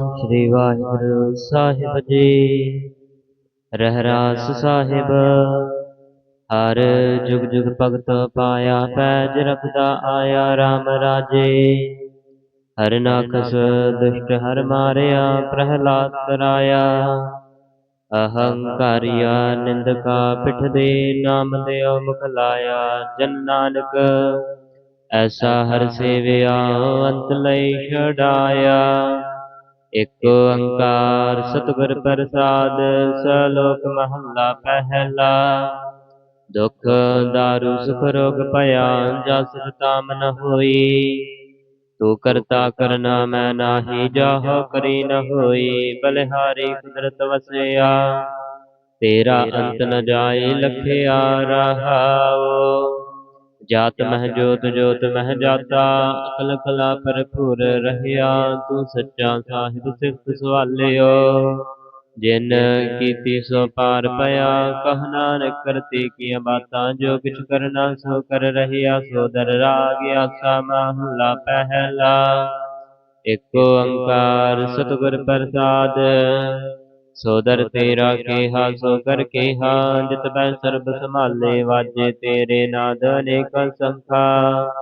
ਸ੍ਰੀ ਵਾਹਿਗੁਰੂ ਸਾਹਿਬ ਜੀ। ਰਹਿਰਾਸ ਸਾਹਿਬ, ਹਰ ਜੁਗ ਜੁਗ ਭਗਤ ਪਾਇਆ ਪੈਜ ਰਖਦਾ ਆਇਆ RAM ਰਾਜੇ। ਹਰ ਨਾਖਸ ਦੁਸ਼ਟ ਹਰ ਮਾਰਿਆ, ਪ੍ਰਹਲਾਦ ਕਰਾਇਆ ਅਹੰਕਾਰਿਆ ਨਿੰਦਕਾ ਪਿਠ ਦੇ ਨਾਮ ਦੇ ਮੁਖ ਲਾਇਆ, ਜਨ ਨਾਨਕ। ਐਸਾ ਹਰ ਸੇਵਿਆ ਅੰਤ ਲਈ ਛਡਾਇਆ। ਇਕ ਓੰਕਾਰ ਸਤਿਗੁਰ ਪ੍ਰਸਾਦ, ਸਲੋਕ ਮਹੱਲਾ ਪਹਿਲਾ। ਦੁਖ, ਦਾਰੂ, ਸੁਖ, ਰੋਗ ਭਇਆ, ਜਸ ਤਾਮ ਨ ਹੋਈ। ਤੂੰ ਕਰਤਾ ਕਰਨਾ, ਮੈਂ ਨਾਹੀ, ਜਾਹ ਕਰੀ ਨ ਹੋਈ। ਬਲਿਹਾਰੀ ਕੁਦਰਤ ਵਸਿਆ, ਤੇਰਾ ਅੰਤ ਨ ਜਾਏ ਲਖਿਆ ਰਹਾਓ। ਜਾਤ ਮਹਿ ਜੋਤ ਜੋਤ ਮਹਿ ਜਾਤਾ ਅਕਲ ਕਲਾ ਭਰਪੂਰ ਰਹਿਆ ਤੂੰ ਸੱਚਾ ਸਾਹਿਬ ਸਿਫਤ ਸਵਾਲਿਓ। ਜਿਨ ਕੀਤੀ ਸੋ ਪਾਰ ਪਿਆ ਕਹ ਨਾਨਕ ਕਰਤੇ ਕੀ ਬਾਤਾਂ ਜੋ ਕਿਛ ਕਰਨਾ ਸੋ ਕਰ ਰਹਿਆ ਸੋ ਦਰ ਰਾਗ ਆਸਾ ਮਹਲਾ ਪਹਿਲਾ। ਇਕ ਓੰਕਾਰ ਸਤਿਗੁਰ ਪ੍ਰਸਾਦ। ਸੋਦਰ ਤੇਰਾ ਕੇਹਾ ਸੋ ਕਰ ਕੇਹਾ ਜਿਤ ਬੈ ਸਰਬ ਸੰਭਾਲੇ ਵਾਜੇ ਤੇਰੇ ਨਾਦ ਅਨੇਕ ਸੰਖਾ।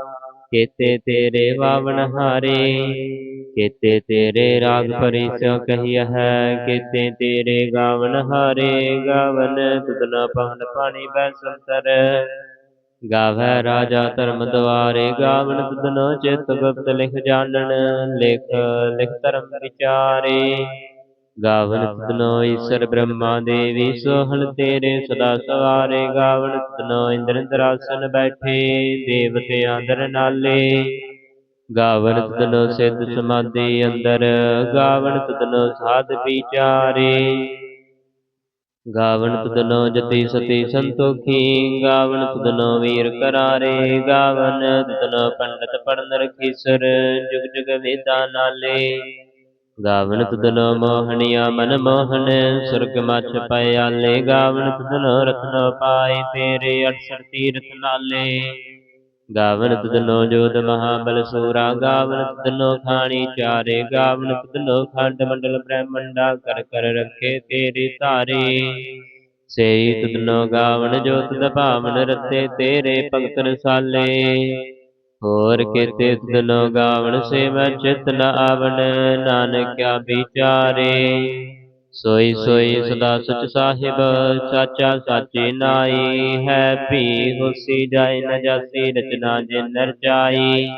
ਕੇਤੇ ਤੇਰੇ ਵਾਵਣ ਹਾਰੇ ਕੇਤੇ ਤੇਰੇ ਰਾਗ ਪਰਿਸੋ ਕਹੀਆ ਹੈ ਕੇਤੇ ਤੇਰੇ ਗਾਵਨ ਹਾਰੇ ਗਾਵਨ ਤੁਧਨਾ ਪਵਨ ਪਾਣੀ ਬੈ ਸੰਤਰ। ਗਾਵੈ ਰਾਜਾ ਧਰਮ ਦੁਆਰੇ ਗਾਵਨ ਤੁਧਨੋ ਚਿਤ ਗੁਪਤ ਲਿਖ ਜਾਣਨ ਲਿਖ ਲਿਖ ਧਰਮ ਵਿਚਾਰੇ। ਗਾਵਨ ਤਨੋ ਈਸ਼ਰ ਬ੍ਰਹਮਾ ਦੇਵੀ ਸੋਹਣ ਤੇਰੇ ਸਦਾ ਸਵਾਰੇ ਗਾਵਨ ਤਨੋ ਇੰਦਰ ਇੰਦਰਾਸਨ ਬੈਠੇ ਦੇਵਤੇ ਆਦਰ ਨਾਲੇ। ਗਾਵਨ ਤਨੋ ਸਿੱਧ ਸਮਾਧੀ ਅੰਦਰ ਗਾਵਨ ਤਨੋ ਸਾਧ ਵਿਚਾਰੇ। ਗਾਵਨ ਤਦਨੋ ਜਤੀ ਸਤੀ ਸੰਤੋਖੀ ਗਾਵਨ ਤਦਨੋ ਵੀਰ ਕਰਾਰੇ। ਗਾਵਨ ਤਦਨੋ ਪੰਡਤ ਪੜਨ ਰਖੀਸਰ। ਜੁਗ ਜੁਗ ਵੇਦਾਂ ਨਾਲੇ। ਗਾਵਨ ਤਦਨੋ ਮੋਹਣਿਆ ਮਨ ਮੋਹਨ ਸੁਰਗ ਮਛ ਪਿਆਲੇ ਗਾਵਨ ਤਦਨੋ ਰਤਨ ਪਾਏ ਤੇਰੇ 68 ਤੀਰਥ ਨਾਲੇ ਗਾਵਨ ਤਦਨੋ ਜੋਤ ਮਹਾਬਲ ਸੂਰਾ ਗਾਵਨ ਤਦਨੋ ਖਾਣੀ ਚਾਰੇ ਗਾਵਨ ਤਦਨੋ ਖੰਡ ਮੰਡਲ ਬ੍ਰਹਮੰਡਾ ਕਰ ਕਰ ਰੱਖੇ ਤੇਰੇ ਧਾਰੇ ਸੇਈ ਤਦਨੋ ਗਾਵਨ ਜੋਤ ਦਭਾਵਨ ਰਤੇ ਤੇਰੇ ਭਗਤ ਰਸਾਲੇ। ਹੋਰ ਕੀਤੇ ਤਦਨੋ ਗਾਵਨ ਸੇਵਾ ਚਿਤ ਨ ਆਵਨ ਨਾਨਕਿਆ ਵਿਚਾਰੇ। ਸੋਈ ਸੋਈ ਸਦਾ ਸਚ ਸਾਹਿਬ ਸਾਚਾ ਸਾਚੀ ਨਾਈ। ਹੈ ਭੀ ਹੋਸੀ ਜਾਏ ਨ ਜਾਸੀ ਰਚਨਾ ਜਿਨ ਰਚਾਈ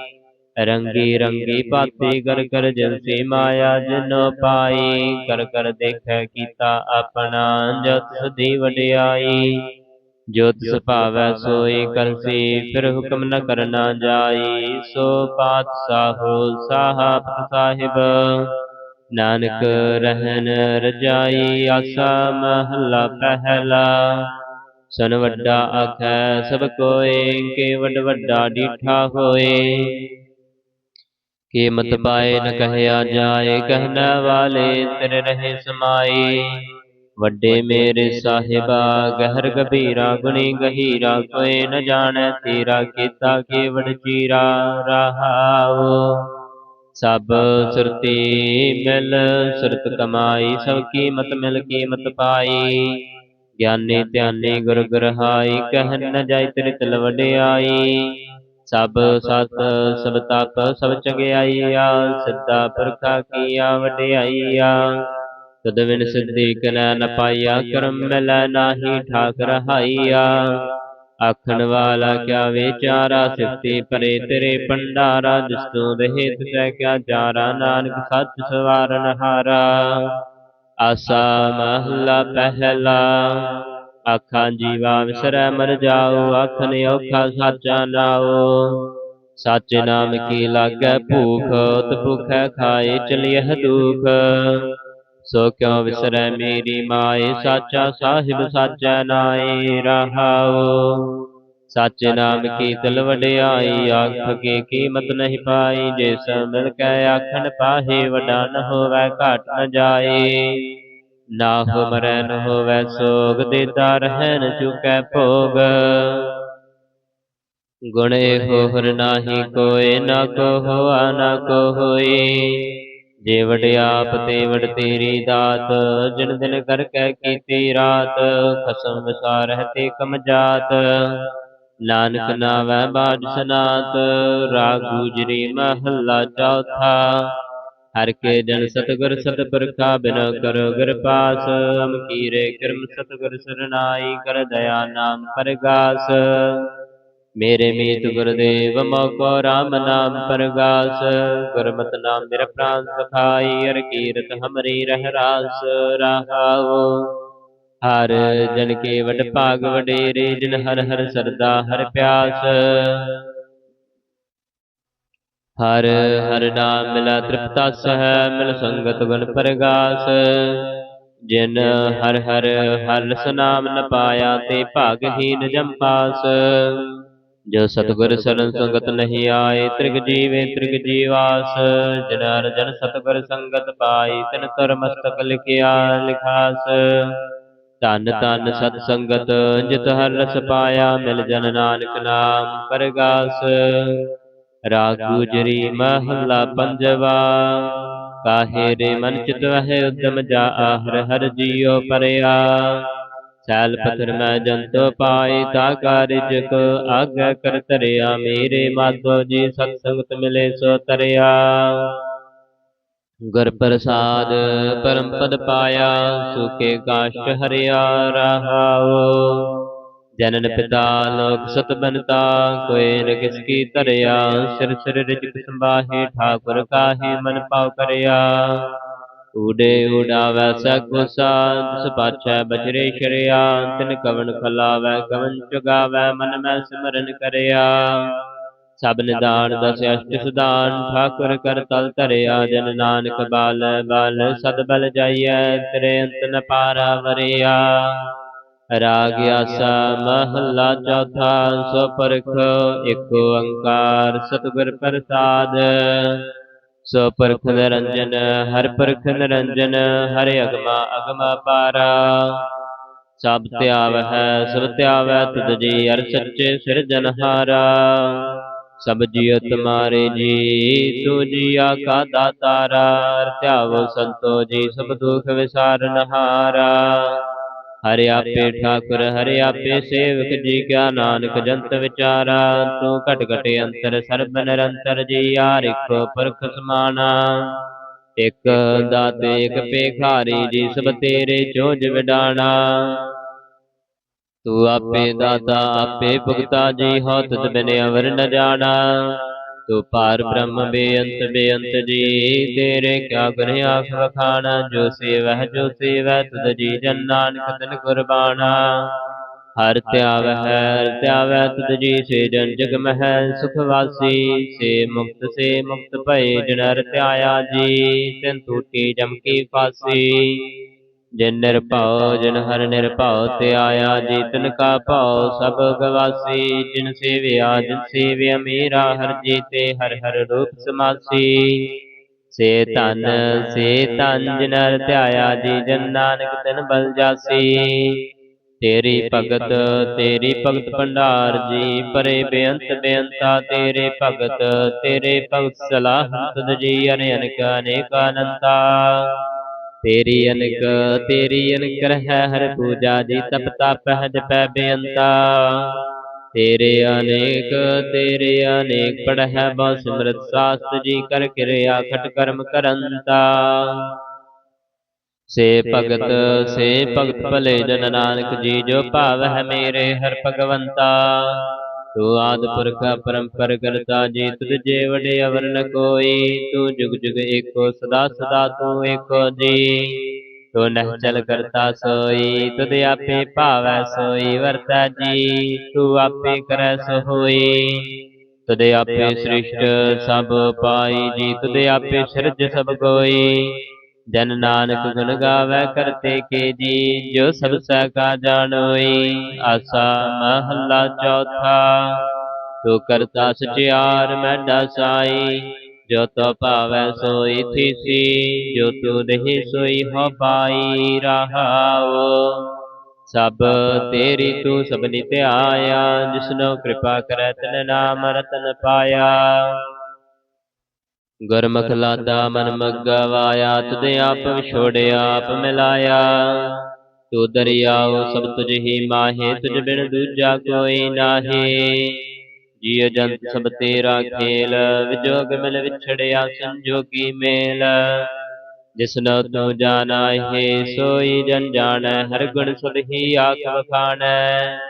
ਰੰਗੀ ਰੰਗੀ ਪਾਤੀ ਕਰ ਕਰ ਜਲਸੀ ਮਾਇਆ ਜਿਨੋ ਪਾਈ। ਕਰ ਕਰ ਦੇਖੈ ਕੀਤਾ ਆਪਣਾ ਜਤ ਸਦੀ ਵਡਿਆਈ। ਜੋ ਤਿਸ ਭਾਵੈ ਸੋਈ ਕਰਸੀ ਫਿਰ ਹੁਕਮ ਨ ਕਰਨਾ ਜਾਈ ਸੋ ਪਾਤਸ਼ਾਹੋ ਸਾਹਬ ਸਾਹਿਬ। ਨਾਨਕ ਰਹਿਨ ਰਜਾਈ ਆਸਾ ਮਹੱਲਾ ਪਹਿਲਾ। ਸਨ ਵੱਡਾ ਆਖੈ ਸਭ ਕੋਏ ਕੇ ਵੱਡ ਵੱਡਾ ਡੀਠਾ ਹੋਏ। ਕੇ ਮਤ ਪਾਏ ਨ ਕਹਿਆ ਜਾਏ ਕਹਿਣਾ ਵਾਲੇ ਤੇਰੇ ਰਹੇ ਸਮਾਈ ਵੱਡੇ ਮੇਰੇ ਸਾਹਿਬਾ ਗਹਿਰ ਗਭੀਰਾ ਗੁਣੀ ਗਹੀਰਾ ਕੋਈ ਨ ਜਾਣੈ ਤੇਰਾ ਕੀਤਾ ਕੇਵੜ ਚੀਰਾ ਰਹਾਉ ਸਭ ਸੁਰਤੀ ਮਿਲ ਸੁਰਤ ਕਮਾਈ ਸਭ ਕੀਮਤ ਮਿਲ ਕੀਮਤ ਪਾਈ। ਗਿਆਨੀ ਧਿਆਨੀ ਗੁਰ ਗ੍ਰਹਾਈ ਕਹਿ ਨ ਜਾਇ ਤ੍ਰਿਤ ਵਡਿਆਈ। ਸਭ ਸਤ ਸਭ ਤਪ ਸਭ ਚੰਗਿਆਈਆ ਸਿੱਧਾ ਪੁਰਖਾ ਕੀਆ ਵਡਿਆਈਆ। ਤਦ ਵਿਨ ਸਿੱਧੀ ਕਨੈ ਨ ਪਾਈਆ ਕਰਮ ਮਿਲੈ ਨਾਹੀ ਠਾਕ ਰਹਾਈਆ ਆਖਣ ਵਾਲਾ ਕਿਆ ਵਿਚਾਰਾ ਸਿਫਤੀ ਪਰੇ ਤੇਰੇ ਪੰਡਾਰਾ ਜਿਸ ਤੂੰ ਰਹੇ ਤਿਸੈ ਕਿਆ ਜਾਰਾ, ਨਾਨਕ ਸੱਚ ਸਵਾਰਨ ਹਾਰਾ। ਆਸਾ ਮਹਲਾ ਪਹਿਲਾ, ਆਖਾਂ ਜੀਵਾ ਵਿਸਰੈ ਮਰ ਜਾਓ ਆਖਨ ਔਖਾ ਸਾਚਾ ਨਾਓ। ਸਾਚੇ ਨਾਮ ਕੀ ਲਾਗੈ ਭੂਖ ਤ ਭੁਖੈ ਖਾਏ ਚਲਿਐ ਦੁਖ। ਸੋ ਕਿਉ ਵਿਸਰੈ ਮੇਰੀ ਮਾਏ? ਸਾਚਾ ਸਾਹਿਬ ਸਾਚਾ ਨਾਏ ਰਹਾਉ। ਸਾਚੇ ਨਾਮ ਕੀ ਦਿਲ ਵਡਿਆਈ? ਆਖ ਕੇ ਕੀਮਤ ਨਹੀਂ ਪਾਈ। ਜੇ ਮਿਲ ਕੈ ਆਖਣ ਪਾਹੇ, ਵਡਾ ਨ ਹੋਵੈ, ਘਾਟ ਨ ਜਾਏ। ਨਾ ਹੋ ਮਰੈ ਨ ਹੋਵੈ, ਸੋਗ ਦੇਤਾ ਰਹਿ ਨ ਚੁਕੈ ਭੋਗ। ਗੁਣ ਇਹੋ ਹਰ ਨਾਹੀ ਕੋਏ, ਨਾ ਕੋ ਹੋਆ ਨਾ ਕੋ ਹੋਈ ਜੇ ਵਡਿਆਪ ਤੇ ਵਡ ਤੇਰੀ ਦਾਤ, ਜਿਨ ਦਿਨ ਕਰ ਕੈ ਕੀਤੀ ਰਾਤ, ਖਸਮ ਵਿਸਾਰਹਿ ਤੇ ਕਮ ਜਾਤ। ਨਾਨਕ ਨਾਵੈ ਬਾਜ ਸਨਾਤ, ਰਾਗ ਗੁਜਰੀ ਮਹੱਲਾ ਚੌਥਾ। ਹਰ ਕੇ ਜਨ ਸਤਗੁਰ ਸਤਪੁਰਖਾ ਬਿਨ ਕਰ ਗੁਰ ਪਾਸ ਅਮ ਕੀਰੇ ਕਿਰਮ ਸਤਗੁਰ ਸਰਨਾਈ, ਕਰ ਦਇਆ ਨਾਮ ਪਰਗਾਸ। ਮੇਰੇ ਮੀਤ ਗੁਰਦੇਵ ਮੋਕੋ ਰਾਮ ਨਾਮ ਪਰਗਾਸ, ਗੁਰਮਤਿ ਨਾਮ ਮੇਰਾ ਪ੍ਰਾਨ ਸਖਾਈ ਅਰ ਕੀਰਤ ਹਮਰੀ ਰਹਿ ਰਾਸ ਰਹਾਉ। ਹਰ ਜਨ ਕੇ ਵਡ ਭਾਗ ਵਡੇਰੇ, ਜਿਨ ਹਰ ਹਰ ਸਰਦਾ ਹਰ ਪਿਆਸ। ਹਰ ਹਰ ਨਾਮ ਮਿਲਾ ਤ੍ਰਿਪਤਾ ਸਹਿ, ਮਿਲ ਸੰਗਤ ਗੁਣ ਪ੍ਰਗਾਸ। ਜਿਨ ਹਰ ਹਰ ਹਰ ਸਨਾਮ ਨ ਪਾਇਆ, ਤੇ ਭਾਗਹੀਨ ਜਮਪਾਸ ਜੋ ਸਤਗੁਰ ਸਰਨ ਸੰਗਤ ਨਹੀਂ ਆਏ ਤ੍ਰਿਗ ਜੀਵੇ ਤ੍ਰਿਗ ਜੀਵਾਸ ਜਿਨ ਹਰ ਜਨ ਸਤਗੁਰ ਸੰਗਤ ਪਾਈ ਤਿਨ ਤਰ ਮਸਤਕ ਲਿਖਿਆ ਲਿਖਾਸ। ਧੰਨ ਧੰਨ ਸਤ ਸੰਗਤ ਜਿਤ ਹਰ ਰਸ ਪਾਇਆ ਮਿਲ ਜਨ ਨਾਨਕ ਨਾਮ ਪਰਗਾਸ। ਰਾਗ ਗੁਜਰੀ ਮਹੱਲਾ ਪੰਜਵਾ। ਕਾਹੇ ਰੇ ਮਨ ਚਿਤ ਵਹਿ ਉਦਮ ਜਾ ਹਰ ਹਰ ਜੀਉ ਪਰਿਆ। ਸੈਲ ਪਥਰ ਮੈਂ ਜੰਤੋ ਪਾਈ ਤਾ ਕਾਰਿਜ ਕੋ ਆਗੈ ਕਰ ਤਰਿਆ ਮੇਰੇ ਮਾਧੋ ਜੀ ਸਤ ਸੰਗਤ ਮਿਲੇ ਸੋ ਤਰਿਆ। ਗੁਰ ਪ੍ਰਸਾਦ ਪਰਮ ਪਦ ਪਾਇਆ, ਸੁਕੇ ਕਾਸ਼ ਹਰਿਆ ਰਹਾਉ ਜਨਨ ਪਿਤਾ ਲੋਕ ਸਤ ਬਨਤਾ ਕੋਇ ਨ ਕਿਸ ਕੀ ਧਰਿਆ। ਸਿਰ ਸਿਰ ਰਿਜਕ ਸੰਭਾਹੇ, ਠਾਕੁਰ ਕਾਹੇ ਮਨ ਪਾਉ ਕਰਿਆ। ਉਡੇ ਉਡਾਵੈ ਸਗੁਸਾ ਤਿਸ ਪਾਛੈ ਬਜਰੇ ਸ਼ਰਿਆ, ਤਿਨ ਕਵਨ ਖਲਾਵੈ ਕਵਨ ਚੁਗਾਵੈ, ਮਨ ਮੈਂ ਸਿਮਰਨ ਕਰਿਆ। ਸਭ ਨਿਦਾਨ ਦਸ ਅਸ਼ਟ ਸੁਦਾਨ, ਠਾਕੁਰ ਕਰ ਤਲ ਧਰਿਆ, ਜਨ ਨਾਨਕ ਬਾਲ ਬਾਲ ਸਦ ਬਲ ਜਾਈਐ, ਤੇਰੇ ਅੰਤ ਨ ਪਾਰਾ ਵਰਿਆ। ਰਾਗ ਆਸਾ ਮਹੱਲਾ ਚੌਥਾ ਸੋ ਪਰਖ ਇਕ ਓੰਕਾਰ, ਸਤਿਗੁਰ ਪ੍ਰਸਾਦ। ਸੋ ਪਰਖ ਨਿਰੰਜਨ, ਹਰ ਪਰਖ ਨਿਰੰਜਨ, ਹਰਿ ਅਗਮਾ ਅਗਮਾ ਪਾਰਾ। ਸਭ ਧਿਆਵਹਿ ਸਭ ਧਿਆਵੈ ਤੁਧ ਜੀ ਅਰ ਸੱਚੇ ਸਿਰਜਨਹਾਰਾ ਸਭ ਜੀਉ ਤੁਮਾਰੇ ਜੀ, ਤੂ ਜੀਆ ਕਾ ਦਾਤਾਰਾ ਅਰ ਧਿਆਵੋ ਸੰਤੋ ਜੀ, ਸਭ ਦੁਖ ਵਿਸਾਰਨਹਾਰਾ ਹਰਿ ਆਪੇ ਠਾਕੁਰ, ਹਰਿ ਆਪੇ ਸੇਵਕ ਜੀ ਕਿਆ ਨਾਨਕ, ਜੰਤ ਵਿਚਾਰਾ, ਤੂੰ ਘਟ ਘਟ ਅੰਤਰ, ਸਰਬ ਨਿਰੰਤਰ ਜੀ ਆਰਿਖ ਪਰਖ ਸਮਾਨਾ। ਇਕ ਦਾਤੇ, ਇਕ ਪੇਖਾਰੀ ਜੀ, ਸਭ ਤੇਰੇ ਚੋਜ ਵਿਡਾਣਾ ਤੂੰ ਆਪੇ ਦਾਤਾ, ਆਪੇ ਭੁਗਤਾ ਜੀ ਹੋ ਤੁਧ ਬਿਨ ਅਵਰ ਨ ਜਾਣਾ। ਤੂੰ ਪਾਰ ਬ੍ਰਹਮ ਬੇਅੰਤ ਬੇਅੰਤ ਜੀ, ਤੇਰੇ ਕਿਆ ਗੁਰ ਆਖ ਵਖਾਣਾ, ਜੋ ਸੇਵਹਿ, ਜੋ ਸੇਵੈ ਤੁਧ ਜੀ ਜਨ ਨਾਨਕ ਤਿਨ ਕੁਰਬਾਨਾ ਹਰ ਧਿਆਵੈ ਹਰ ਧਿਆਵੈ ਤੁਧ ਜੀ ਸੇ ਜਨ ਜਗ ਮਹਿ ਸੁਖ ਵਾਸੀ, ਸੇ ਮੁਕਤ ਸੇ ਮੁਕਤ ਭਏ ਜਿਨ ਹਰ ਧਿਆਇਆ ਜੀ, ਤਿਨ ਟੂਟੀ ਜਮ ਕੀ ਫਾਸੀ ਜਿਨ ਨਿਰਭਉ ਜਿਨ ਹਰ ਨਿਰਭਉ ਤੇ ਆਇਆ ਜੀ ਤਿਨ ਕਾ ਭਉ ਸਭ ਗਵਾਸੀ ਜਿਨ ਸੇਵਿਆ ਜਿਨ ਸੇਵਿਆ ਮੇਰਾ ਹਰ ਜੀ ਤੇ ਹਰ ਹਰ ਰੂਪ ਸਮਾਸੀ। ਸੇ ਧਨ ਸੇ ਧਨ ਜਿਨ ਹਰ ਧਿਆਇਆ ਜੀ ਜਨ ਨਾਨਕ ਤਿਨ ਬਲ ਜਾਸੀ। ਤੇਰੀ ਭਗਤ ਤੇਰੀ ਭਗਤ ਭੰਡਾਰ ਜੀ ਪਰੇ ਬੇਅੰਤ ਬੇਅੰਤਾ ਤੇਰੇ ਭਗਤ ਤੇਰੇ ਭਗਤ ਸਲਾਹ ਤੁਧ ਜੀ ਅਨੇਕ ਅਨੇਕ ਅਨੰਤਾ। ਤੇਰੀ ਅਨਕ ਤੇਰੀ ਅਨਕ ਰਹਿ, ਹਰ ਪੂਜਾ ਜੀ ਤਪ ਤਪ ਹੈ ਜਪੈ ਬੇਅੰਤਾ। ਤੇਰੇ ਅਨੇਕ ਤੇਰੇ ਅਨੇਕ ਪੜਹਿ ਬਹੁ ਸਿਮਰਤ ਸਾਸਤ ਜੀ ਕਰ ਕਿਰਿਆ ਖਟ ਕਰਮ ਕਰੰਤਾ। ਸੇ ਭਗਤ ਸੇ ਭਗਤ ਭਲੇ ਜਨ ਨਾਨਕ ਜੀ ਜੋ ਭਾਵ ਹੈ ਮੇਰੇ ਹਰ ਭਗਵੰਤਾ। ਤੂੰ ਆਦ ਪੁਰਖ ਪਰੰਪਰ ਕਰਤਾ ਜੀ ਤੁਧ ਜੇ ਵਡੇ ਅਵਰ ਨ ਕੋਈ, ਤੂੰ ਜੁਗ ਜੁਗ ਏਕੋ ਸਦਾ ਸਦਾ ਤੂੰ ਏਕੋ ਜੀ। ਤੂੰ ਨਹਿ ਚਲ ਕਰਤਾ ਸੋਈ, ਤੁਧ ਆਪੇ ਭਾਵੈ ਸੋਈ, ਵਰਤਾ ਜੀ, ਤੂੰ ਆਪੇ ਕਰੈ ਸੋ ਹੋਈ ਤੁਧ ਆਪੇ ਸ੍ਰਿਸ਼ਟ ਸਭ ਪਾਈ ਜੀ, ਤੁਧ ਆਪੇ ਸਿਰਜ ਸਭ ਕੋਈ। ਜਨ ਨਾਨਕ ਗੁਣ ਗਾਵੇ ਕਰਤੇ ਕੇ ਜੀ, ਜੋ ਸਭ ਸਹਿ ਜਾਣੋਈ ਆਸਾ ਮਹੱਲਾ ਚੌਥਾ। ਤੂੰ ਕਰਤਾ ਸਚਿਆਰ ਮੈਡਾ ਸਾਈ ਜੋ ਤੋ ਭਾਵੈ ਸੋਈ ਥੀਸੀ, ਜੋ ਤੂ ਦੇਹੀ ਸੋਈ ਹੋ ਪਾਈ ਰਹਾਉ। ਸਭ ਤੇਰੀ ਤੂੰ ਸਭਨੀ ਧਿਆਇਆ, ਜਿਸਨੋ ਕਿਰਪਾ ਕਰੈ ਤਿਨ ਨਾਮ ਰਤਨ ਪਾਇਆ। ਗੁਰਮੁਖ ਲਾਦਾ ਮਨ ਮੱਗਾ ਵਾਇਆ ਤੁਧ ਆਪ ਵਿਛੋੜਿਆ ਆਪ ਮਿਲਾਇਆ। ਤੂ ਦਰਿਆਉ ਸਭ ਤੁਝ ਹੀ ਮਾਹੇ ਤੁਝ ਬਿਨ ਦੂਜਾ ਕੋਈ ਨਾਹੀ। ਜੀਵ ਜੰਤ ਸਭ ਤੇਰਾ ਖੇਲ ਵਿਜੋਗ ਮਿਲ ਵਿਛੜਿਆ ਸੰਜੋਗੀ ਮੇਲ। ਜਿਸਨੋ ਤੂੰ ਜਾਣਾ ਹੈ ਸੋਈ ਜਨ ਜਾਣੈ ਹਰ ਗੁਣ ਸੁਧੀ ਆਖ ਵਖਾਣੈ।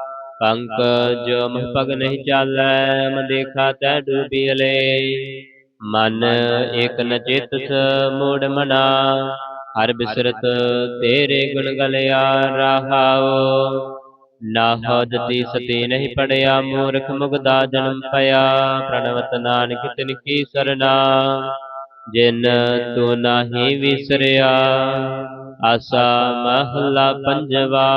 ਪੰਕ ਜੋ ਮਹ ਪਗ ਨਹੀਂ ਚਾਲੈ ਮਨ ਦੇਖਾ ਤੈ ਡੂਬੀਲੇ ਮਨ ਇਕ ਨ ਚੇਤਸ ਮੂੜ ਮਨਾ ਹਰ ਬਿਸਰਤ ਤੇਰੇ ਗੁਣ ਗਲਿਆ ਰਹਾਉ। ਨਾਹ ਜਤੀ ਸਤੀ ਨਹੀਂ ਪੜਿਆ ਮੂਰਖ ਮੁਗਦਾ ਜਨਮ ਪਿਆ। ਪ੍ਰਣਵਤ ਨਾਨਕ ਤਿਨ ਕੀ ਸਰਨਾ ਜਿਨ ਤੂੰ ਨਾਹੀ ਵਿਸਰਿਆ। ਆਸਾ ਮਹਲਾ ਪੰਜਵਾ।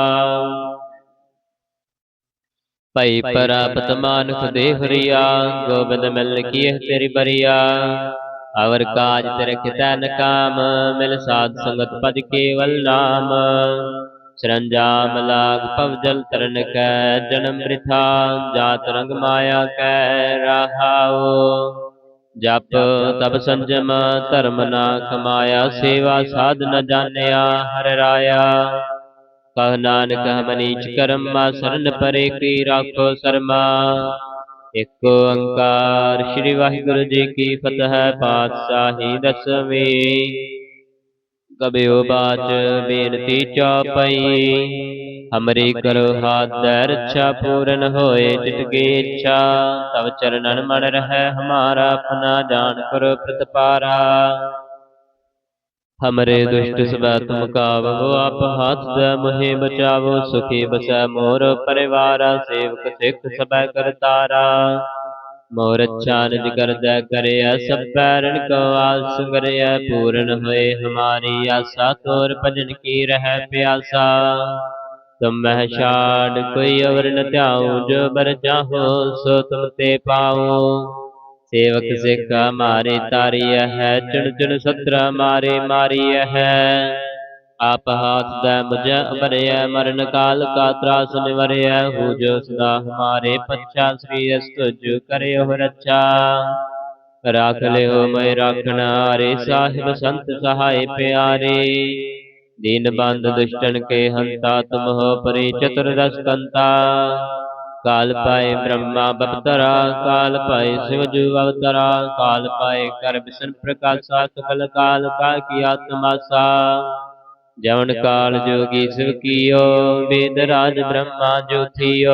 ਭਈ ਪ੍ਰਾਪਤ ਮਾਨੁਖ ਦੇ ਹਰੀਆ ਗੋਬਿੰਦ ਮਿਲ ਕੀਹ ਤੇਰੀ ਬਰੀਆ। ਅਵਰ ਕਾਜ ਤੇਰੇ ਕਿਤੈ ਨ ਕਾਮ ਮਿਲ ਸਾਧ ਸੰਗਤ ਪਦ ਕੇਵਲ ਨਾਮ। ਸਰੰਜਾਮ ਲਾਗ ਪਵ ਜਲ ਤਰਨ ਕੈ ਜਨਮ ਬ੍ਰਿਥਾ ਜਾਤ ਰੰਗ ਮਾਇਆ ਕੈ ਰਹਾਉ ਜਪ ਤਪ ਸੰਜਮ ਧਰਮ ਨਾ ਕਮਾਇਆ ਸੇਵਾ ਸਾਧ ਨ ਜਾਣਿਆ ਹਰਿ ਰਾਇਆ। ਕਹ ਨਾਨਕ ਮਨੀਚ ਕਰਮਾ, ਸਰਨ ਪਰੇ ਕੀ ਰਾਖੋ ਸਰਮਾ ਇਕ ਓੰਕਾਰ ਸ੍ਰੀ ਵਾਹਿਗੁਰੂ ਜੀ ਕੀ ਫਤਿਹ ਪਾਤਸ਼ਾਹੀ ਦਸਵੀਂ। ਕਬਿਓ ਬਾਚ ਬੇਨਤੀ ਚੌਪਈ। ਹਮਰੀ ਕਰੋ ਹਾਥ ਰੱਛਾ, ਪੂਰਨ ਹੋਏ ਚਿਤਕੀ ਇੱਛਾ। ਤਵ ਚਰਨਨ ਮਨ ਰਹਿ, ਹਮਾਰਾ ਆਪਣਾ ਜਾਣ ਕਰੋ ਪ੍ਰਤਪਾਰਾ। ਹਮਰੇ ਦੁਸ਼ਟ ਸਵੈ ਤੁਮ ਕਾਵੋ ਆਪ ਹਾਥ ਦੈ ਮੋਹਿ ਬਚਾਵੋ ਸੁਖੀ ਬਸੈ ਮੋਰ ਪਰਿਵਾਰਾ ਸੇਵਕ ਸਿੱਖ ਸਬੈ ਕਰਤਾਰਾ ਮੋਰ ਅੱਛਾ ਨਿਜ ਕਰਦੈ ਕਰਿਆ ਸਭ ਪੈਰਨ ਕੋ ਆਸ ਕਰਿਆ ਪੂਰਨ ਹੋਏ ਹਮਾਰੀ ਆਸਾ ਤੋਰ ਭਜਨ ਕੀ ਰਹਿ ਪਿਆਸਾ ਤੁਮ ਮਹਿ ਛਾੜ ਕੋਈ ਅਵਰ ਨ ਧਿਆਉ ਜੋ ਬਰ ਚਾਹੋ ਸੋ ਤੁਮ ਤੇ ਪਾਉ ਸੇਵਕ ਸਿੱਖ ਮਾਰੇ ਤਾਰੀਐ ਹੈ ਚੁਣ ਚੁਣ ਸਤਰਾ ਮਾਰੇ ਮਾਰੀਐ ਹੈ। ਆਪ ਹਾਥ ਦੈ ਮੁਝੈ ਅਮਰਿਐ ਮਰਨ ਕਾਲ ਕਾ ਤਰਾਸ ਨਿਵਰਿਐ ਹੋ ਜੋ ਸਦਾ ਹਮਾਰੇ ਪੱਛਾ ਸ੍ਰੀ ਅਸਤੁਜ ਕਰਿਓ ਰੱਛਾ। ਰਾਖ ਲਿਓ ਮੈਂ ਰਾਖਣ ਹਾਰੇ ਸਾਹਿਬ ਸੰਤ ਸਹਾਇ ਪਿਆਰੇ। ਦੀਨ ਬੰਦ ਦੁਸ਼ਟਨ ਕੇ ਹੰਤਾ ਤੁਮ ਹੋ ਪਰੇ ਚਤੁਰਦਸ ਕੰਤਾ ਕਾਲ ਪਾਏ ਬ੍ਰਹਮਾ ਬਪਤਰਾ ਕਾਲ ਪਾਏ ਸਿਵ ਜੂ ਅਵਤਰਾ, ਕਾਲ ਪਾਏ ਕਰ ਬਿਸ਼ਨ ਪ੍ਰਕਾਸ਼ਾ ਸਕਲ ਕਾਲ ਕਾ ਕੀ ਆਤਮਾਸਾ। ਜਵਨ ਕਾਲ ਜੋਗੀ ਸਿਵ ਕੀਓ, ਵੇਦ ਰਾਜ ਬ੍ਰਹਮਾ ਜੋਥੀਓ।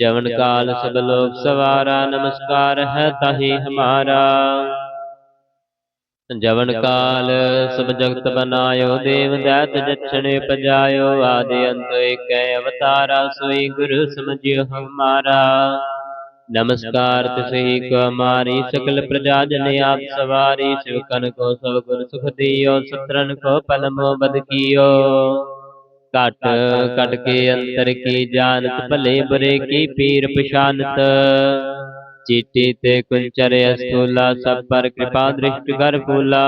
ਜਵਨ ਕਾਲ ਸਭ ਲੋਕ ਸਵਾਰਾ, ਨਮਸਕਾਰ ਹੈ ਤਾਹੀ ਹਮਾਰਾ। ਜਵਨ ਕਾਲ, ਸਭ ਜਗਤ ਬਨਾਇਓ, ਦੇਵ ਦੈਤ ਜਛਣੇ ਪਜਾਇਓ, ਆਦਿ ਅੰਤ ਏਕੈ ਅਵਤਾਰਾ, ਸੋਈ ਗੁਰੂ ਸਮਝਿਓ ਹਮਾਰਾ ਨਮਸਕਾਰ ਤਿਸਹੀ ਕੋ ਮਾਰੀ, ਸਕਲ ਪ੍ਰਜਾ ਜਨ ਆਪ ਸਵਾਰੀ, ਸ਼ਿਵ ਸਿਵਕਨ ਕੋ ਸਭ ਗੁਰ ਸੁਖ ਦਿਓ, ਸਤਰਨ ਕੋ ਪਲਮੋ ਬਦ ਕੀਓ। ਘਟ ਕਟ ਕੇ ਅੰਤਰ ਕੀ ਜਾਣਤ, ਭਲੇ ਬੁਰੇ ਕੀ ਪੀਰ ਪਛਾਨਤ। ਚੀਟੀ ਤੇ ਕੁੰਚਰ ਅਸਤੂਲਾ ਸਭ ਪਰ ਕਿਰਪਾ ਦ੍ਰਿਸ਼ਟ ਕਰ ਫੂਲਾ।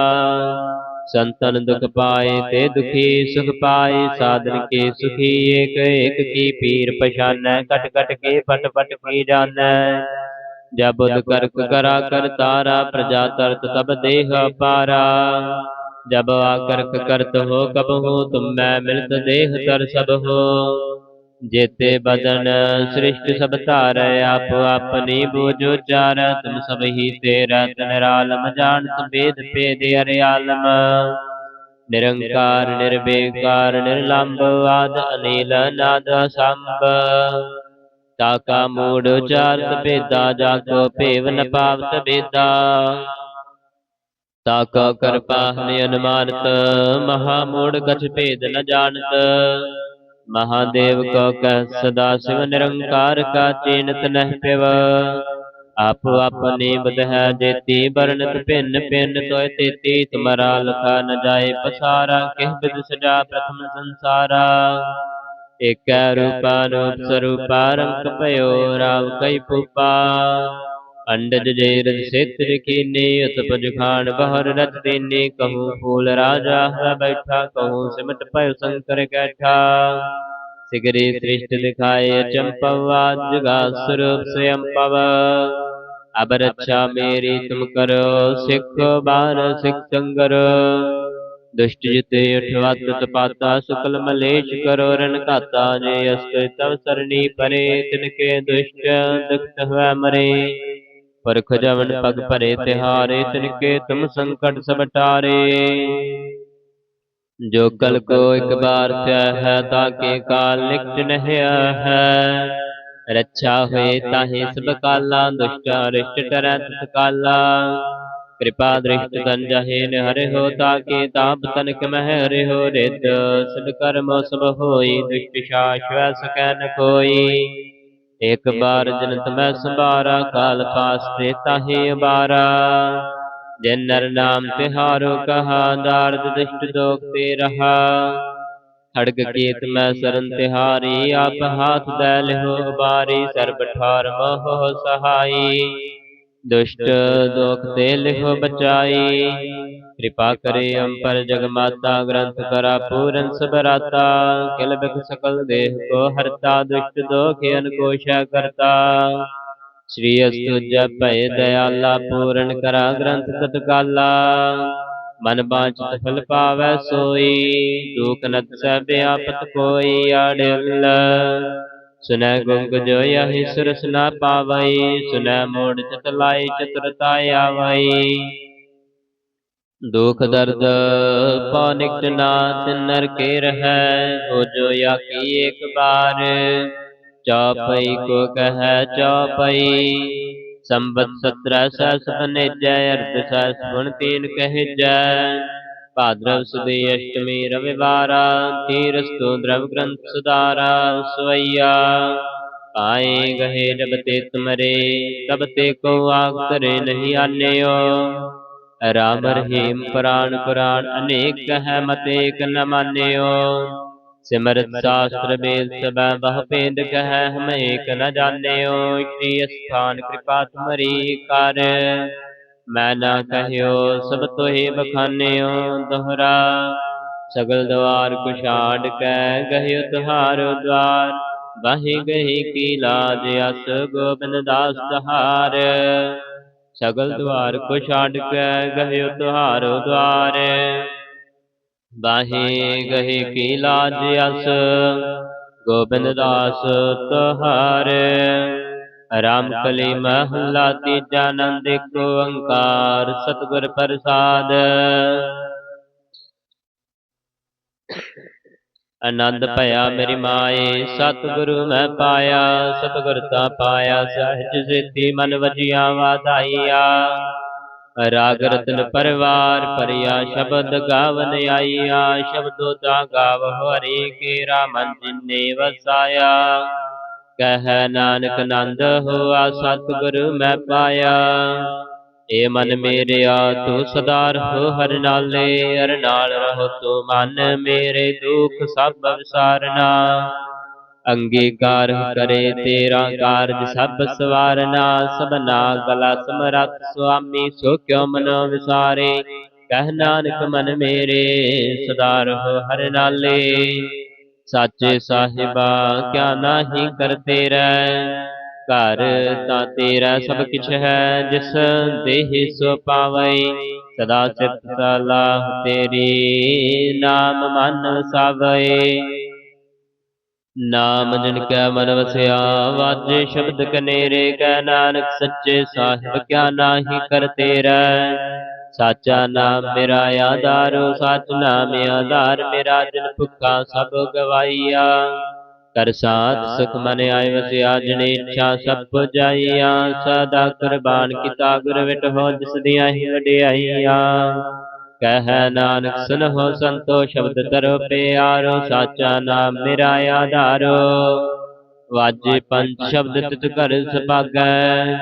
ਸੰਤਨ ਦੁਖ ਪਾਏ ਤੇ ਦੁਖੀ ਸੁਖ ਪਾਏ ਸਾਧਨ ਕੇ ਸੁਖੀ ਏਕ ਏਕ ਕੀ ਪੀਰ ਪਛਾਨੈ ਕਟ ਕਟ ਕੇ ਪਟ ਪਟ ਕੀ ਜਾਣੈ। ਜਬ ਬੁਧ ਕਰਕ ਕਰਾ ਕਰ ਤਾਰਾ ਪ੍ਰਜਾ ਤਰਤ ਤਬ ਦੇਹ ਪਾਰਾ। ਜਬ ਆਕਰਕ ਕਰਤ ਹੋ ਕਬ ਹੋ ਤੁਮ ਮੈਂ ਮਿਲਤ ਦੇਹ ਤਰ ਸਭ ਹੋ। ਜੇਤੇ ਬਦਨ ਸ੍ਰਿਸ਼ਟ ਸਭ ਧਾਰੈ ਆਪ ਆਪਨੀ ਬੋਝੋ ਚਾਰ ਤੁਮ ਸਭ ਹੀ ਤੇਰਾ ਤਨਰਾਲਮ ਜਾਣਤ ਬੇਦ ਭੇਦ ਅਰਿਆਲਮ। ਨਿਰੰਕਾਰ ਨਿਰਬੇਕਾਰ ਨਿਰਲੰਭ ਆਦ ਅਨੀਲ ਨਾਦ ਸੰਭ ਤਾਕਾ ਮੂੜ ਉਚਾਰਤ ਭੇਦਾ ਜਾ ਕੋ ਭੇਵ ਨ ਪਾਵਤ ਬੇਦਾ ਤਾਕਾ ਕਰਪਾ ਨਿ ਅਨੁਮਾਨਤ ਮਹਾ ਮੂੜ ਗਛ ਭੇਦ ਨ ਜਾਣਤ। ਮਹਾਦੇਵ ਕੋ ਕਹਿ, ਸਦਾ ਸਿਵ ਨਿਰੰਕਾਰ ਕਾ ਚੀਨਤ ਨਹਿ ਪਿਵ। ਆਪੋ ਆਪਣੀ ਬਦਹਿ ਜੇਤੀ ਬਰਨਤ ਭਿੰਨ ਭਿੰਨ ਤੋਇ ਤੇਤੀ, ਤੁਮਰਾ ਲਖਾ ਨ ਜਾਏ ਪਸਾਰਾ, ਕਿਹ ਬਿਦ ਸਜਾ ਪ੍ਰਥਮ ਸੰਸਾਰਾ। ਏਕੈ ਰੂਪਾ ਰੂਪ ਸਰੂਪਾ, ਰੰਗ ਭਇਓ ਰਾਵ ਕਈ ਪੂਪਾ ਅੰਡਜ ਜੇ ਰਜ ਸੇਤਰ ਕੀਨੀ ਉਤਪਜ ਖਾਨ ਬਹਰ ਰਚ ਦੀਨੀ, ਕਹੂੰ ਫੂਲ ਰਾਜਾ ਹੈ ਬੈਠਾ, ਕਹੂੰ ਸਿਮਟ ਭਇ ਸੰਕਰ ਕੈਠਾ। ਸਿਗਰੀ ਸ੍ਰਿਸ਼ਟ ਦਿਖਾਏ ਚੰਪਵਾ ਜਗਾ ਸਰੂਪ ਸਯੰ ਪਵ। ਅਬ ਰੱਛਾ ਮੇਰੀ ਤੁਮ ਕਰੋ, ਸਿੱਖ ਬਾਰ ਸਿੱਖ ਸੰਗਰ ਦੁਸ਼ਟ ਜਿਤੇ ਅਠਵਤ ਤਪਾਤਾ, ਸੁਕਲ ਮਲੇਸ਼ ਕਰੋ ਰਨ ਘਾਤਾ ਜੇ ਅਸਤ, ਤਵ ਸਰਣੀ ਪਰੇ ਤਿਨਕੇ ਦੁਸ਼ਟ ਦੁਖਤ ਹੋਇ ਮਰੇ। ਪਰਖ ਜਵਨ ਪਗ ਭਰੇ ਤਿਹਾਰੇ ਤਿਨਕੇ ਤੁਮ ਸੰਕਟ ਸਭ ਟਾਰੇ ਜੋ ਕਲ ਕੋ ਇਕ ਬਾਰ ਧਿਆ ਹੈ ਤਾਕੇ ਕਾਲ ਨਿਕਟ ਨਹਿਆ ਹੈ। ਰੱਛਾ ਹੋਏ ਤਾਹੇ ਸਭ ਕਾਲਾ ਦੁਸ਼ਟ ਅਰਿਸ਼ਟ ਟਰੈ ਤਿਤ ਕਾਲਾ। ਕਿਰਪਾ ਦ੍ਰਿਸ਼ਟ ਤਨ ਜਹੇ ਨ ਹਰਿ ਹੋ ਤਾਕੇ ਤਾਪ ਤਨਕ ਮਹਿ ਹਰਿ ਹੋ ਰਿਦ ਸਿਧ ਕਰਮ ਸਭ ਹੋਈ ਦੁਸ਼ਟ ਸ਼ਾਸ਼ਵੈ ਸਕੈ ਨ ਕੋਈ। ਇਕ ਬਾਰ ਜਨਤ ਮੈਂ ਸੰਭਾਰਾ, ਕਾਲ ਪਾਸ ਤੇ ਤਾਹੇ ਅਬਾਰਾ। ਜਿਨ ਨਰ ਨਾਮ ਤਿਹਾਰੋ ਕਹਾ, ਦਾਰਦ ਦਿਸ਼ਟ ਦੋਖ ਤੇ ਰਹਾ। ਖੜਗ ਕੀਤ ਮੈਂ ਸਰਨ ਤਿਹਾਰੀ, ਆਪ ਹਾਥ ਦੈ ਲਿਹੋ ਬਾਰੀ ਸਰਬ ਠਾਰ ਮੋਹ ਸਹਾਈ। ਦੁਸ਼ਟ ਦੋਖ ਤੇ ਲਿਖੋ ਬਚਾਈ। ਕਿਰਪਾ ਕਰੇ ਅੰਪਰ ਜਗਮਾਤਾ ਗ੍ਰੰਥ ਕਰਾ ਪੂਰਨ ਸਬਰਾਤਾ, ਕਿਲ ਬਿਖ ਸਕਲ ਦੇਹ ਕੋ ਹਰਤਾ, ਦੁਸ਼ਟ ਦੋਖ ਅਨਕੋਸ਼ਾ ਕਰਤਾ। ਸ੍ਰੀ ਅਸਤੁ ਜਪੈ ਦਇਆਲਾ, ਪੂਰਨ ਕਰਾ ਗ੍ਰੰਥ ਤਤਕਾਲਾ। ਮਨ ਬਾਂਚਿਤ ਫਲ ਪਾਵੈ ਸੋਈ, ਦੁਖ ਨਤ ਸਭ ਆਪਤ ਕੋਈ ਆੜਿਲ ਸੁਨੈ ਗੁੰਗ ਜੋ ਯਹੀ ਸੁਰਸ ਨਾ ਪਾਵਈ, ਸੁਨੈ ਮੋੜ ਚਤ ਲਾਈ ਚਤੁਰਤਾ ਆਵਈ। ਦੁਖ ਦਰਦ ਪਾ ਨਿਕਟ ਨਾ ਤਿਨ ਨਰ ਕੇ ਰਹੈ ਹੋ ਜੋ ਯਾ ਕੀ ਏਕ ਬਾਰ ਚੌਪਈ ਕੋ ਕਹੈ ਚੌਪਈ। ਸੰਬਤ ਸਤਰੈ ਸਸ ਬਨੇਜੈ ਅਰਧ ਸਸ ਗੁਣ ਤੀਨ ਕਹਿਜੈ। ਭਾਦਰਵ ਸੁਦੀ ਅਸ਼ਟਮੀ ਰਵਿਵਾਰਾ ਤੀਰਸਤੋ ਦਰਵ ਗ੍ਰੰਥ ਸੁਦਾਰਾ ਸਵਈਆ। ਆਏ ਗਏ ਜਬ ਤੇ ਤੁਮਰੇ ਤਬ ਤੇ ਕੋ ਆਖ ਕਰੇ ਨਹੀਂ ਆਨਿਓ। ਰਾਮ ਰਹੀਮ ਪੁਰਾਣ ਪੁਰਾਣ ਅਨੇਕ ਹੈ ਮਤੇ ਇਕ ਨ ਮਾਨਿਓ। ਸਿਮਰਤ ਸ਼ਾਸਤਰ ਵੇਦ ਸਬੈ ਬਹੁ ਭੇਦ ਕਹੈ ਹਮ ਏਕ ਨ ਜਾਣਿਓ। ਸ਼੍ਰੀ ਅਸਥਾਨ ਕਿਰਪਾ ਤੁਮਰੀ ਕਰ। ਮੈਂ ਨਾ ਕਹਿਓ ਸਭ ਤੋਹਿ ਬਖਾਨਿਓ ਦੋਹਰਾ। ਸਗਲ ਦਵਾਰ ਕੁਛਾੜ ਕੈ ਗਹਿਓ ਤੁਹਾਰੋ ਦਵਾਰ ਬਾਹੀ ਗਹੀ ਕੀ ਲਾਜ ਅਸ ਗੋਬਿੰਦ ਦਾਸ ਤਹਾਰ ਸਗਲ ਦਵਾਰ ਕੋ ਛਾੜ ਕੇ ਗਹਿਓ ਤੁਹਾਰੋ ਦਵਾਰ ਬਾਹੀ ਗਹੀ ਕੀ ਲਾਜ ਅਸ ਗੋਬਿੰਦ ਦਾਸ ਤੁਹਾਰ। ਰਾਮ ਕਲੀ ਮਹਲਾ ਤੀਜਾ ਨੰਦ ਏਕ ਓੰਕਾਰ ਸਤਿਗੁਰ ਪ੍ਰਸਾਦ। ਆਨੰਦ ਭਇਆ ਮੇਰੀ ਮਾਏ, ਸਤਿਗੁਰੂ ਮੈਂ ਪਾਇਆ, ਸਤਿਗੁਰ ਤਾਂ ਪਾਇਆ, ਸਹਿਜ ਸਿੱਧੀ ਮਨ ਵਜੀਆਂ ਵਾਧਾਈਆ। ਰਾਗ ਰਤਨ ਪਰਵਾਰ ਪਰਿਆ ਸ਼ਬਦ ਗਾਵਨ ਆਈਆ, ਸ਼ਬਦੋ ਤਾ ਗਾਵ ਹਰੀ ਕੇਰਾ ਮਨ ਜਿਨੇ ਵਸਾਇਆ। ਕਹਿ ਨਾਨਕ ਨੰਦ ਹੋਆ, ਸਤਿਗੁਰੂ ਮੈਂ ਪਾਇਆ। ਏ ਮਨ ਮੇਰਿਆ, ਤੂੰ ਸਦਾ ਰਹੋ ਹਰ ਨਾਲੇ, ਹਰ ਨਾਲ ਰਹੋ ਤੂੰ ਮਨ ਮੇਰੇ ਦੁਖ ਸਭ ਵਿਸਾਰਨਾ। ਅੰਗੀਕਾਰ ਕਰੇ ਤੇਰਾ ਕਾਰਜ ਸਭ ਸਵਾਰਨਾ ਸਭਨਾ ਗਲਾ ਸਮਰੱਥ ਸੁਆਮੀ, ਸੋ ਕਿਉ ਮਨ ਵਿਸਾਰੇ। ਕਹਿ ਨਾਨਕ ਮਨ ਮੇਰੇ, ਸਦਾ ਰਹੋ ਹਰ ਨਾਲੇ। ਸਾਚੇ ਸਾਹਿਬਾ, ਕਿਆ ਨਾਹੀ ਕਰਤੇ ਰਹਿ। ਘਰ ਤਾਂ ਤੇਰਾ ਸਭ ਕਿਛ ਹੈ ਜਿਸ ਦੇਹ ਸੋ ਪਾਵਈ। ਸਦਾ ਸਿਫਤ ਸਲਾਹ ਤੇਰੀ ਨਾਮ ਮਨ ਸਵਈ ਨਾਮ ਜਿਨ ਕੈ ਮਨ ਵਸਿਆ ਵਾਜੇ ਸ਼ਬਦ ਕਨੇਰੇ ਕੈ ਨਾਨਕ ਸੱਚੇ ਸਾਹਿਬ ਕਿਆ ਨਾਹੀ ਕਰਤੇ ਰਹਿ ਸਾਚਾ ਨਾਮ ਮੇਰਾ ਆਧਾਰੋ ਸਚ ਨਾਮ ਆਧਾਰ ਮੇਰਾ ਦਿਲ ਭੁੱਖਾ ਸਭ ਗਵਾਈਆ। ਕਰ ਸਾਥ ਸੁਖ ਮਨ ਆਇ ਵਸਿਆ ਜਨੇ ਇੱਛਾ ਸਭ ਪੁਜਾਈਆ। ਸਦਾ ਕੁਰਬਾਨ ਕੀਤਾ ਗੁਰ ਵਿਟ ਹੋ ਜਿਸ ਦੀਆਂ ਹੀ ਵਡਿਆਈਆਂ। ਕਹਿ ਨਾਨਕ ਸੁਨਹੁ ਸੰਤੋ ਸ਼ਬਦ ਤਰੋ ਪਿਆਰੋ ਸਾਚਾ ਨਾਮ ਮੇਰਾ ਆਧਾਰੋ। ਵਾਜੇ ਪੰਜ ਸ਼ਬਦ ਤਿਤ ਘਰ ਸੁਭਾਗੈ।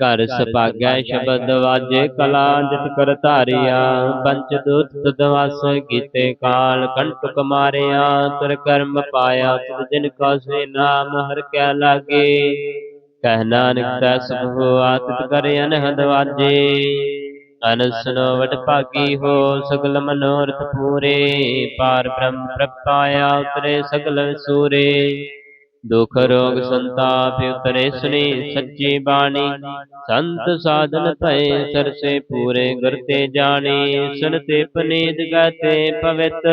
ਘਰ ਸੁਭਾਗੈ ਸ਼ਬਦ ਵਾਜੇ ਕਲਾ ਜਿਤ ਕਰ ਧਾਰਿਆ। ਪੰਚ ਦੂਤ ਤਦਵਾਸ ਕੀਤੇ ਕਾਲ ਕੰਟਕ ਮਾਰਿਆ ਤੁਰ ਕਰਮ ਪਾਇਆ ਤਿਤ ਜਿਨ ਕਾ ਸੇ ਨਾਮ ਹਰ ਕੈ ਲਾਗੇ। ਕਹਿ ਨਾਨਕ ਤੈ ਸੁਖ ਹੋਆ ਤਿਤ ਕਰ ਅਨਹਦ ਵਾਜੇ। ਅਨਸਨੋ ਵਟ ਭਾਗੀ ਹੋ ਸਗਲ ਮਨੋਰਥ ਪੂਰੇ। ਪਾਰ ਬ੍ਰਹਮ ਪ੍ਰਪਾਇਆ ਉਤਰੇ ਸਗਲ ਵਿਸੂਰੇ ਦੁਖ ਰੋਗ ਸੰਤਾਪ ਉਤਰੇ ਸੁਣੀ ਸੱਚੀ ਬਾਣੀ। ਸੰਤ ਸਾਧਨ ਭਏ ਸਰਸੇ ਪੂਰੇ ਗੁਰ ਤੇ ਜਾਣੀ। ਸੁਨਤੇ ਪਨੀਤ ਗਾਤੇ ਪਵਿੱਤ।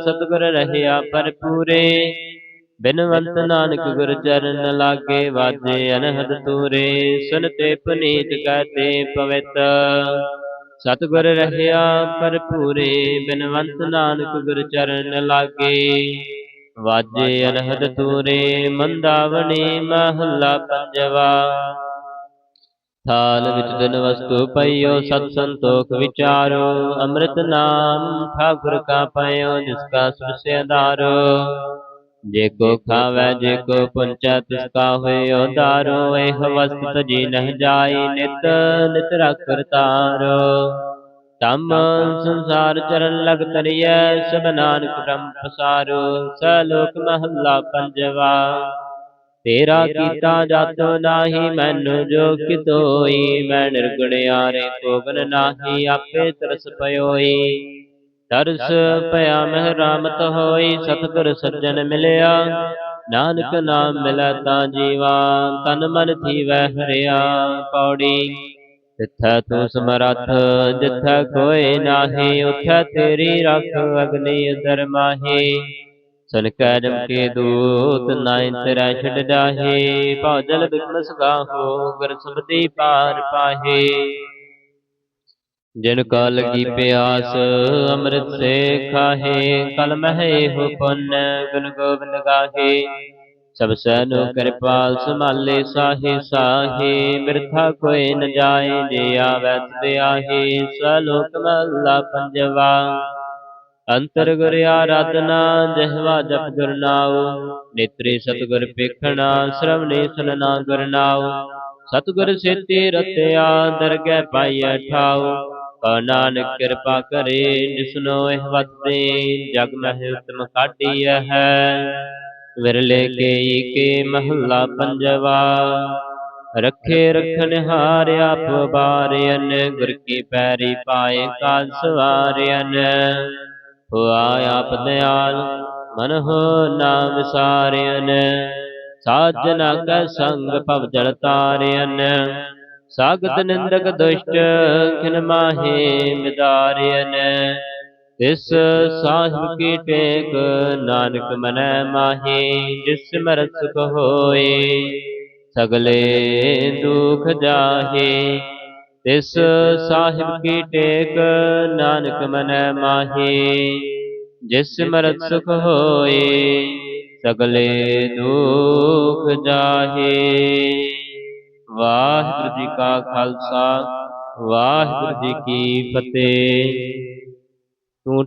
ਸਤਿਗੁਰ ਰਹਿਆ ਪਰਪੂਰੇ ਬਿਨਵੰਤ ਨਾਨਕ ਗੁਰ ਚਰਨ ਲਾਗੇ ਵਾਜੇ ਅਨਹਦ ਤੂਰੇ। ਸੁਨਤੇ ਪਨੀਤ ਗਾਤੇ ਪਵਿੱਤ। ਸਤਿਗੁਰ ਰਹਿਆ ਪਰਪੂਰੇ ਬਿਨਵੰਤ ਨਾਨਕ ਗੁਰ ਚਰਨ ਲਾਗੇ। ਵਾਜੇ ਅਨਹਦ ਤੂਰੇ ਮੰਦਾਵਣੀ ਮਹੱਲਾ ਪੰਜਵਾ। ਥਾਲ ਵਿੱਚ ਦਿਨ ਵਸਤੂ ਪਈਓ, ਸਤ ਸੰਤੋਖ ਵਿਚਾਰੋ, ਅੰਮ੍ਰਿਤ ਨਾਮ ਠਾਕੁਰ ਕਾ ਪਇਓ, ਜਿਸ ਕਾ ਸੁਰਸਿ ਆਧਾਰੋ। ਜੇ ਕੋ ਖਾਵੈ, ਜੇ ਕੋ ਪੁੰਚੈ ਤਿਸ ਕਾ ਹੋਇਓ ਦਾਰੋ। ਇਹ ਵਸਤ ਜੀ ਨਹ ਜਾਈ, ਨਿਤ ਨਿਤ ਰਖ ਕਰਤਾਰੋ ਤਮ ਸੰਸਾਰ ਚਰਨ ਲਗ ਤਰੀਐ ਸਭ ਨਾਨਕ ਬ੍ਰਹਮ ਪਸਾਰੋ ਸਲੋਕ ਮਹੱਲਾ ਪੰਜਵਾ। ਤੇਰਾ ਕੀਤਾ ਜਾਤੋ ਨਾਹੀ, ਮੈਨੂੰ ਜੋ ਕਿਤੋਈ ਮੈਂ ਨਿਰਗੁਣ ਆਰੇ ਕੋ ਨਾਹੀ, ਆਪੇ ਤਰਸ ਪਇਓਈ ਤਰਸ ਭਇਆ ਮਹਿ ਰਾਮਤ ਹੋਈ, ਸਤਿਗੁਰ ਸੱਜਣ ਮਿਲਿਆ। ਨਾਨਕ ਨਾਮ ਮਿਲੈ ਤਾਂ ਜੀਵਾ, ਤਨ ਮਨ ਥੀਵੈ ਹਰਿਆ, ਪੌੜੀ। ਤਿੱਥੈ ਤੂੰ ਸਮਰੱਥ, ਜਿੱਥੈ ਕੋਈ ਨਾਹੀ, ਉਥੈ ਤੇਰੀ ਰੱਖ ਅਗਨੀ ਉਦਰ ਮਾਹੀ। ਸੁਨ ਕੈ ਜਮ ਕੇ ਦੂਤ ਨਾਇ ਤੇਰਾ ਛੱਡ ਜਾਹੇ, ਭਉ ਜਲ ਬਿਕਲ ਗੁਰ ਸਬਦੀ ਪਾਰ ਪਾਹੇ। ਜਿਨ ਕਾ ਲਗੀ ਪਿਆਸ, ਅੰਮ੍ਰਿਤ ਸੇ ਖਾਹੇ, ਕਲ ਮਹਿ ਹੋ ਪੁੰਨ ਗੁਣ ਗੋਬਿੰਦ ਗਾਹੇ। ਸਭ ਸੈਨੋ ਕਿਰਪਾਲ ਸੰਭਾਲੇ ਸਾਹੇ ਸਾਹੇ, ਬਿਰਥਾ ਕੋਈ ਨ ਜਾਏ, ਜੇ ਆਵੈ ਤੇ ਆਹੇ, ਸਲੋਕ ਮਹਲਾ ਪੰਜਵਾ। ਅੰਤਰ ਗੁਰ ਆਰਾਧਨਾ, ਜਹਵਾ ਜਪ ਗੁਰ ਨੇਤਰੇ ਸਤਿਗੁਰ ਪੇਖਣਾ ਸ਼ਰਵਨੇ ਸੁਨਣਾ ਗੁਰ ਨਾਉ। ਸਤਿਗੁਰ ਸੇਤੀ ਰਤਿਆ, ਦਰਗਹਿ ਪਾਈਐ ਠਾਉ ਕਾ ਨਾਨਕ ਕਿਰਪਾ ਕਰੇ ਜਿਸਨੋ ਇਹ ਵਸਦੇ ਜਗ ਮਹਿ ਉਤਮ ਕਾਢੀਐ ਹੈ। ਵਿਰਲੇ ਕੇ ਕੇ ਮਹੱਲਾ ਪੰਜਵਾ। ਰੱਖੇ ਰਖਨ ਹਾਰ ਆਪ ਬਾਰਿਅਨ ਗੁਰ ਕੀ ਪੈਰੀ ਪਾਏ ਕਾਲ ਸਵਾਰਿਅਨ। ਹੋਆ ਆਪ ਦਿਆਲ, ਮਨ ਹੋ ਨਾਮ ਵਿਸਾਰਿਅਨ ਸਾਜਨਾ ਕੈ ਸੰਗ ਭਵ ਜਲ ਤਾਰਿਅਨ। ਸਾਗਤ ਨਿੰਦਕ ਦੁਸ਼ਟ, ਖਿਨ ਮਾਹੇ ਮਿਦਾਰਿਅਨ। ਇਸ ਸਾਹਿਬ ਕੀ ਟੇਕ, ਨਾਨਕ ਮਨੈ ਮਾਹੀ, ਜਿਸ ਮਰਤ ਸੁਖ ਹੋਏ, ਸਗਲੇ ਦੁਖ ਜਾਹੇ। ਤਿਸ ਸਾਹਿਬ ਕੀ ਟੇਕ, ਨਾਨਕ ਮਨੈ ਮਾਹੀ, ਜਿਸ ਮਰਤ ਸੁਖ ਹੋਏ, ਸਗਲੇ ਦੁਖ ਜਾਹੇ। ਵਾਹਿਗੁਰੂ ਜੀ ਕਾ ਖਾਲਸਾ, ਵਾਹਿਗੁਰੂ ਜੀ ਕੀ ਫਤਿਹ। ਤੂੰ